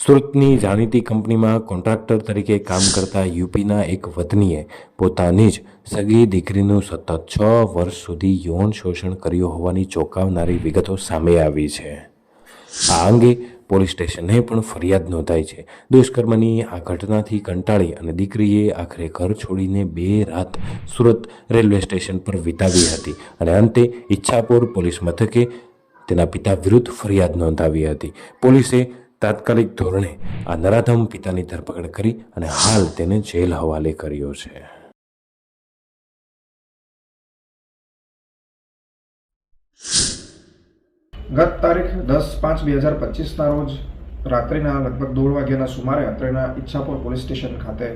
સુરતની જાણીતી કંપનીમાં કોન્ટ્રાક્ટર તરીકે કામ કરતા યુપીના એક વતનીએ પોતાની જ સગી દીકરીનું સતત છ વર્ષ સુધી યૌન શોષણ કર્યું હોવાની ચોંકાવનારી વિગતો સામે આવી છે. આ અંગે પોલીસ સ્ટેશને પણ ફરિયાદ નોંધાઈ છે. દુષ્કર્મની આ ઘટનાથી કંટાળી અને દીકરીએ આખરે ઘર છોડીને બે રાત સુરત રેલવે સ્ટેશન પર વિતાવી હતી અને અંતે ઈચ્છાપુર પોલીસ મથકે તેના પિતા વિરુદ્ધ ફરિયાદ નોંધાવી હતી. પોલીસે તાત્કાલિક ધોરણે આ નરાધમ પિતાની ધરપકડ કરી અને હાલ તેને જેલ હવાલે કર્યો છે. ગત તારીખ દસ પાંચ બે હજાર પચીસના રોજ રાત્રિના લગભગ દોઢ વાગ્યાના સુમારે અત્રેના ઈચ્છાપુર પોલીસ સ્ટેશન ખાતે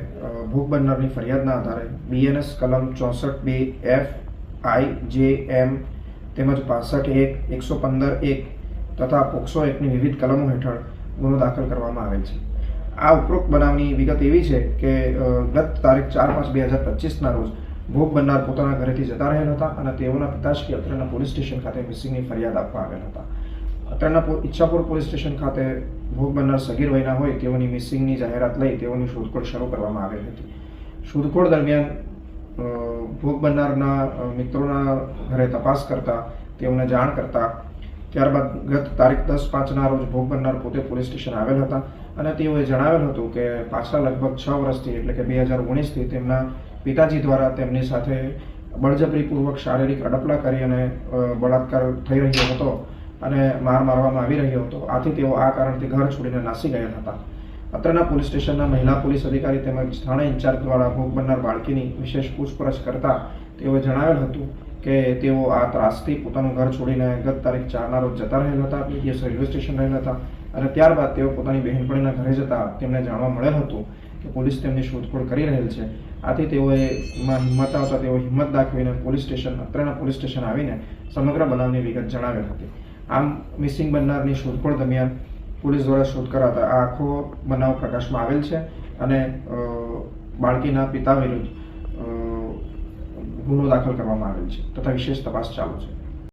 ભોગ બનનારની ફરિયાદના આધારે બીએનએસ કલમ ચોસઠ બે એફ આઈ જે એમ તેમજ પાસઠ એક, એકસો પંદર એક તથા પોક્સો એકની વિવિધ કલમો હેઠળ ગુનો દાખલ કરવામાં આવેલ છે. આ ઉપરોક્ત બનાવની વિગત એવી છે કે ગત તારીખ ચાર પાંચ બે હજાર પચીસના રોજ ભોગ બનનાર પોતાના ઘરેથી જતા રહેલ હતા અને તેઓના પિતાશ્રી અત્રેના પોલીસ સ્ટેશન ખાતે મિસિંગની ફરિયાદ આપવા આવેલ હતા. અત્રેના ઈચ્છાપુર પોલીસ સ્ટેશન ખાતે ભોગ બનનાર સગીર વયના હોય તેઓની મિસિંગની જાહેરાત લઈ તેઓની શોધખોળ શરૂ કરવામાં આવેલ હતી. શોધખોળ દરમિયાન ભોગ બનનારના મિત્રોના ઘરે તપાસ કરતા, તેઓને જાણ કરતા ત્યારબાદ ગત તારીખ દસ પાંચના રોજ ભોગ બનનાર પોતે પોલીસ સ્ટેશન આવેલ હતા અને તેઓએ જણાવેલ હતું કે પાછલા લગભગ છ વર્ષથી એટલે કે બે હજાર ઓગણીસથી તેમના પિતાજી દ્વારા તેમની સાથે બળજબરીપૂર્વક શારીરિક અડપલા કરી અને બળાત્કાર થઈ રહ્યો હતો અને માર મારવામાં આવી રહ્યો હતો. આથી તેઓ આ કારણથી ઘર છોડીને નાસી ગયા હતા. અત્રેના પોલીસ સ્ટેશનના મહિલા પોલીસ અધિકારી તેમજ થાણા ઇન્ચાર્જ દ્વારા ભોગ બનનાર બાળકીની વિશેષ પૂછપરછ કરતા તેઓએ જણાવેલ હતું કે તેઓ આ ત્રાસથી પોતાનું ઘર છોડીને ગત તારીખ ચારના રોજ જતા રહેલ હતા દિવસ રેલવે સ્ટેશન રહેલા હતા અને ત્યારબાદ તેઓ પોતાની બહેનપણીના ઘરે જતા તેમને જાણવા મળેલ હતું કે પોલીસ તેમની શોધખોળ કરી રહેલ છે. આથી તેઓએ માં હિંમત આવતા તેઓ હિંમત દાખવીને પોલીસ સ્ટેશન, અત્રેના પોલીસ સ્ટેશન આવીને સમગ્ર બનાવની વિગત જણાવેલ હતી. આમ મિસિંગ બનનારની શોધખોળ દરમિયાન પોલીસ દ્વારા શોધ કરાતા. આ આખો બનાવ પ્રકાશમાં આવેલ છે અને બાળકીના પિતા વિરુદ્ધ ગુનો દાખલ કરવામાં આવેલ છે તથા વિશેષ તપાસ ચાલુ છે.